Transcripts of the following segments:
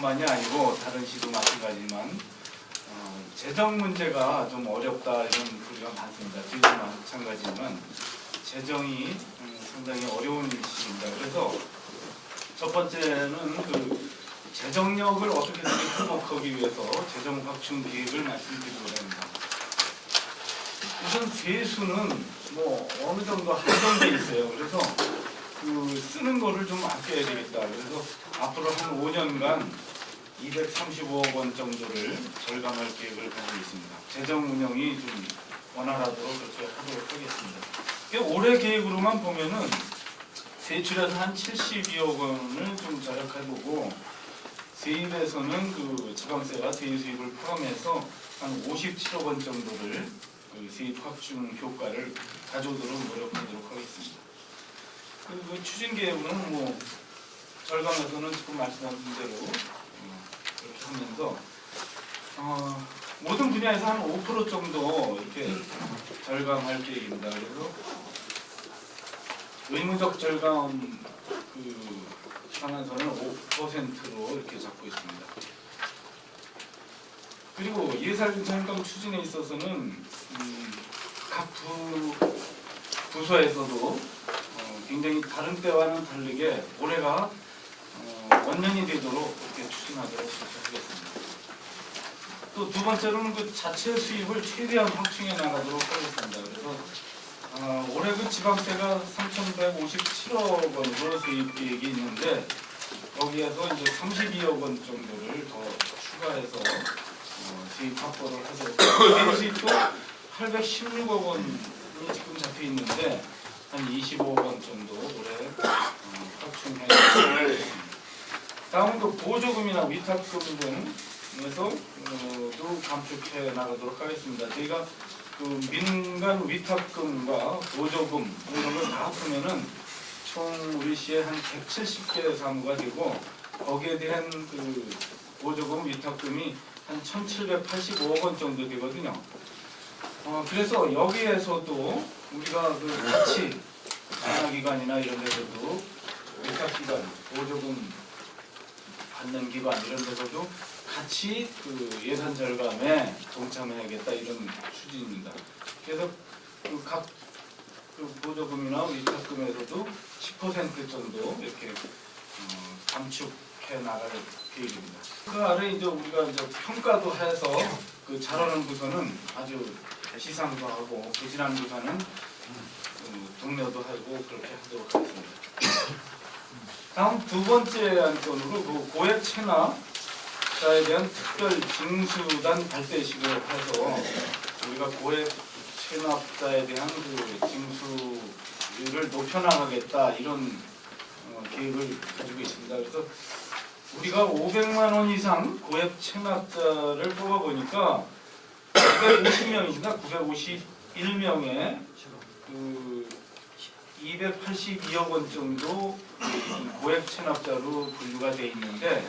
시뿐만이 아니고 다른 시도 마찬가지지만 어, 재정 문제가 좀 어렵다 이런 소리가 많습니다. 저희도 마찬가지지만 재정이 음, 상당히 어려운 시입니다. 그래서 첫 번째는 그 재정력을 어떻게든 회복하기 위해서 재정 확충 계획을 말씀드리고자 합니다. 우선 세수는 뭐 어느 정도 한정돼 있어요. 그래서 그 쓰는 거를 좀 아껴야 되겠다. 그래서 앞으로 한 5년간 235억 원 정도를 절감할 계획을 가지고 있습니다. 재정 운영이 좀 원활하도록 그렇게 하도록 하겠습니다. 올해 계획으로만 보면은 대출에서 한 72억 원을 좀 절약해보고 세입에서는 그 지방세와 세수입을 포함해서 한 57억 원 정도를 그 세입 확충 효과를 가져오도록 노력하도록 하겠습니다. 그 추진 계획은 뭐 절감에서는 지금 말씀하신 대로 어, 그렇게 하면서 어, 모든 분야에서 한 5% 정도 이렇게 절감할 계획입니다. 그래서 의무적 절감 그 상한선을 5%로 이렇게 잡고 있습니다. 그리고 예산정감 추진에 있어서는 음, 각 부, 부서에서도 어, 굉장히 다른 때와는 다르게 올해가 어, 원년이 되도록 그렇게 하겠습니다. 또 두 번째로는 그 자체 수입을 최대한 확충해 나가도록 하겠습니다. 그래서 어, 올해 그 지방세가 3,157억 원으로 세입 계획이 있는데 거기에서 이제 32억 원 정도를 더 추가해서 어, 세입 확보를 하도록. 수입도 816억 원이 지금 잡혀 있는데 한 25억 원 정도 올해 어, 확충해 나가겠습니다. 다음은 그 보조금이나 위탁금 등에서 어, 도 감축해 나가도록 하겠습니다. 저희가 그 민간 위탁금과 보조금 이런 걸 다 합하면은 총 우리 시에 한 170개 사무가 되고 거기에 대한 그 보조금 위탁금이 한 1,785억 원 정도 되거든요. 어, 그래서 여기에서도 우리가 그 같이 산하기관이나 이런 데서도 위탁기관, 보조금 받는 기관 이런 데서도 같이 그 예산 절감에 동참해야겠다 이런 추진입니다. 그래서 그각 그 보조금이나 위탁금에서도 10% 정도 이렇게 어, 감축해 나갈 계획입니다. 그 아래 이제 우리가 이제 평가도 해서 그 잘하는 부서는 아주 시상도 하고 부진한 부서는 그 동료도 하고 그렇게 하도록 하겠습니다. 다음 두 번째 안건으로 그 고액 체납자에 대한 특별 징수단 발대식을 해서 우리가 고액 체납자에 대한 그 징수를 높여나가겠다 이런 어, 계획을 가지고 있습니다. 그래서 우리가 500만 원 이상 고액 체납자를 뽑아보니까 950명이나 951명의 그 282억 원 정도 고액 체납자로 분류가 돼 있는데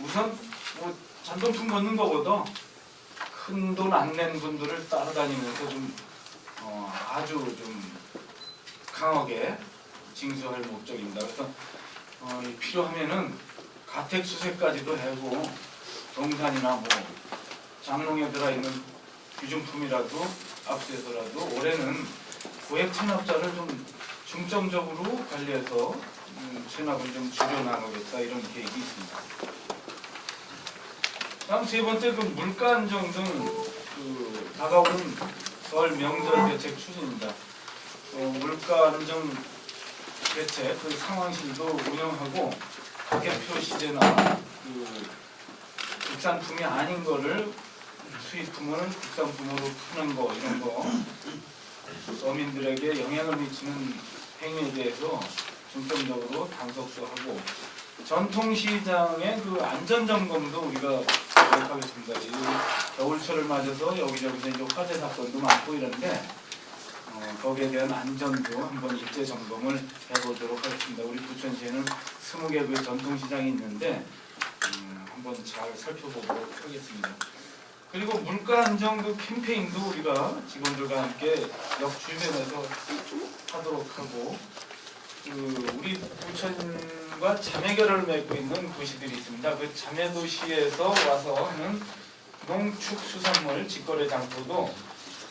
우선 뭐 잔돈품 걷는 거보다 큰 돈 안 낸 분들을 따라다니면서 좀 어, 아주 좀 강하게 징수할 목적입니다. 그래서 어, 이 필요하면은 가택 수색까지도 하고 동산이나 뭐 장롱에 들어있는 귀중품이라도 압수해서라도 올해는 고액 체납자를 좀 중점적으로 관리해서 음, 체납을 좀 줄여나가겠다 이런 계획이 있습니다. 다음 세 번째 그 물가 안정 등 그 다가오는 설 명절 대책 추진입니다. 어, 물가 안정 대책 그 상황실도 운영하고 가격표 시대나 그 국산품이 아닌 거를 수입품을 국산품으로 푸는 거 이런 거 서민들에게 영향을 미치는 행위에 대해서 중점적으로 단속도 하고 전통시장의 그 안전 점검도 우리가 하겠습니다. 이 겨울철을 맞아서 여기저기서 이제 화재 사건도 많고 이런데 어, 거기에 대한 안전도 한번 일제 점검을 해보도록 하겠습니다. 우리 부천시에는 20개 그 전통시장이 있는데 음, 한번 잘 살펴보도록 하겠습니다. 그리고 물가 안정 그 캠페인도 우리가 직원들과 함께 역 주변에서 하도록 하고 그 우리 부천 과 자매결을 맺고 있는 도시들이 있습니다. 그 자매 도시에서 와서 하는 농축수산물 직거래 장터도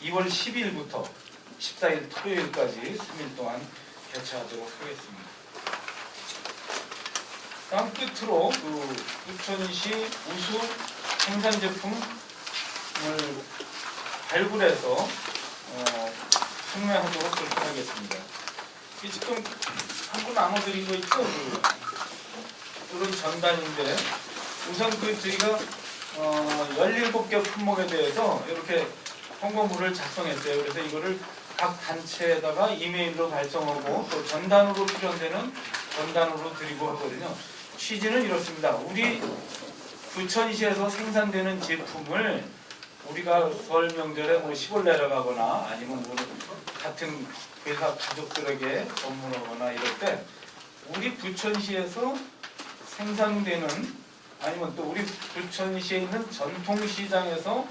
2월 10일부터 14일 토요일까지 3일 동안 개최하도록 하겠습니다. 다음 끝으로 그 부천시 우수 생산 제품 을 발굴해서 어, 판매하도록 그렇게 하겠습니다. 이 지금 한분 나눠드린 거 있죠? 그, 이런 전단인데 우선 그 저희가 어, 17개 품목에 대해서 이렇게 홍보물을 작성했어요. 그래서 이거를 각 단체에다가 이메일로 발송하고 또 전단으로 필요한 전단으로 드리고 하거든요. 취지는 이렇습니다. 우리 부천시에서 생산되는 제품을 우리가 설 명절에 뭐 시골 내려가거나 아니면 뭐 같은 회사 가족들에게 선물하거나 이럴 때 우리 부천시에서 생산되는 아니면 또 우리 부천시에 있는 전통시장에서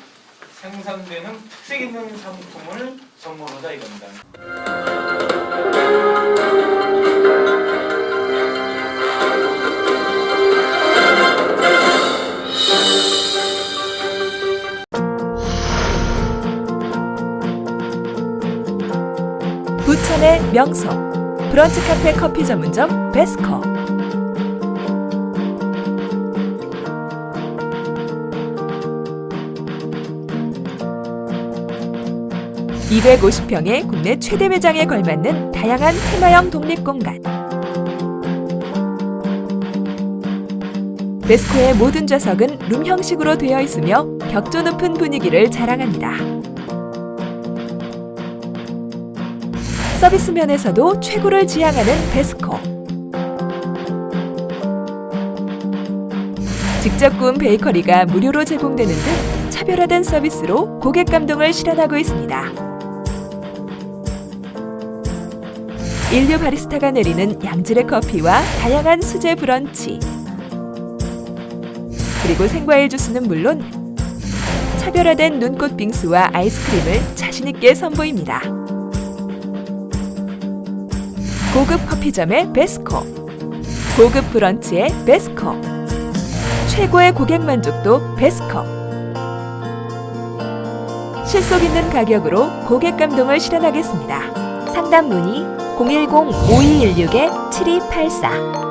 생산되는 특색 있는 상품을 선물하자 이겁니다. 명소 브런치 카페 커피 전문점 베스커 250평의 국내 최대 매장에 걸맞는 다양한 테마형 독립공간 베스코의 모든 좌석은 룸 형식으로 되어 있으며 격조 높은 분위기를 자랑합니다. 서비스 면에서도 최고를 지향하는 베스코. 직접 구운 베이커리가 무료로 제공되는 등 차별화된 서비스로 고객 감동을 실현하고 있습니다. 인류 바리스타가 내리는 양질의 커피와 다양한 수제 브런치. 그리고 생과일 주스는 물론 차별화된 눈꽃 빙수와 아이스크림을 자신있게 선보입니다. 고급 커피점의 베스코. 고급 브런치의 베스코. 최고의 고객 만족도 베스코. 실속 있는 가격으로 고객 감동을 실현하겠습니다. 상담 문의 010-5216-7284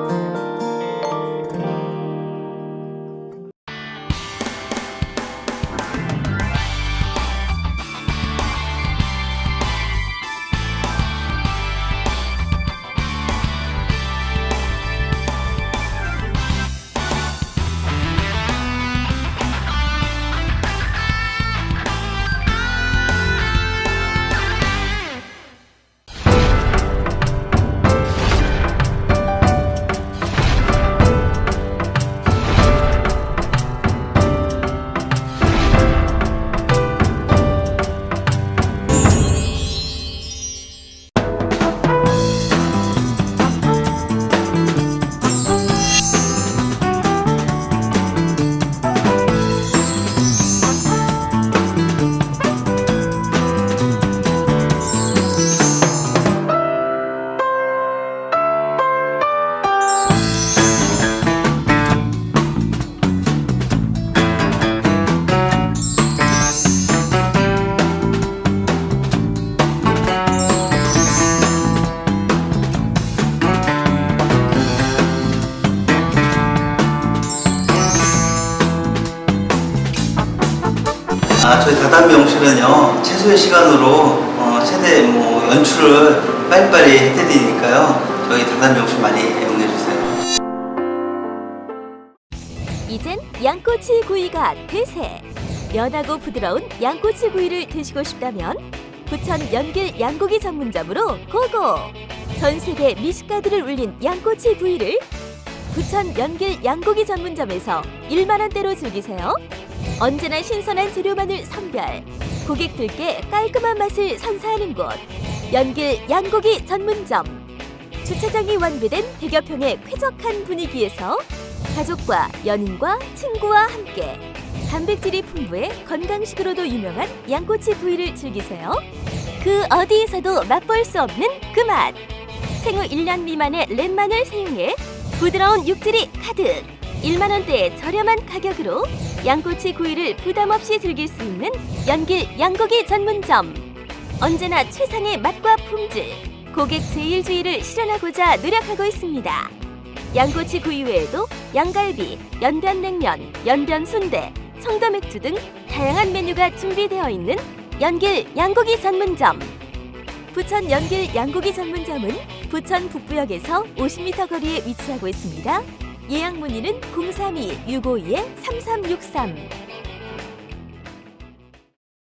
다단 명실은요, 최소의 시간으로 어, 최대 뭐 연출을 빨리빨리 해드리니까요, 저희 다단 명실 많이 이용해 주세요. 이젠 양꼬치 구이가 대세. 연하고 부드러운 양꼬치 구이를 드시고 싶다면 부천 연길 양고기 전문점으로 고고. 전 세계 미식가들을 울린 양꼬치 구이를 부천 연길 양고기 전문점에서 1만 원대로 즐기세요. 언제나 신선한 재료만을 선별. 고객들께 깔끔한 맛을 선사하는 곳. 연길 양고기 전문점. 주차장이 완비된 대교평의 쾌적한 분위기에서 가족과 연인과 친구와 함께 단백질이 풍부해 건강식으로도 유명한 양꼬치 부위를 즐기세요. 그 어디에서도 맛볼 수 없는 그 맛. 생후 1년 미만의 렛마늘 사용해 부드러운 육질이 가득 1만 원대의 저렴한 가격으로 양꼬치 구이를 부담 없이 즐길 수 있는 연길 양고기 전문점. 언제나 최상의 맛과 품질, 고객 제일주의를 실현하고자 노력하고 있습니다. 양꼬치 구이 외에도 양갈비, 연변냉면, 연변순대, 청도맥주 등 다양한 메뉴가 준비되어 있는 연길 양고기 전문점. 부천 연길 양고기 전문점은 부천 북부역에서 50m 거리에 위치하고 있습니다. 예약 문의는 032-652-3363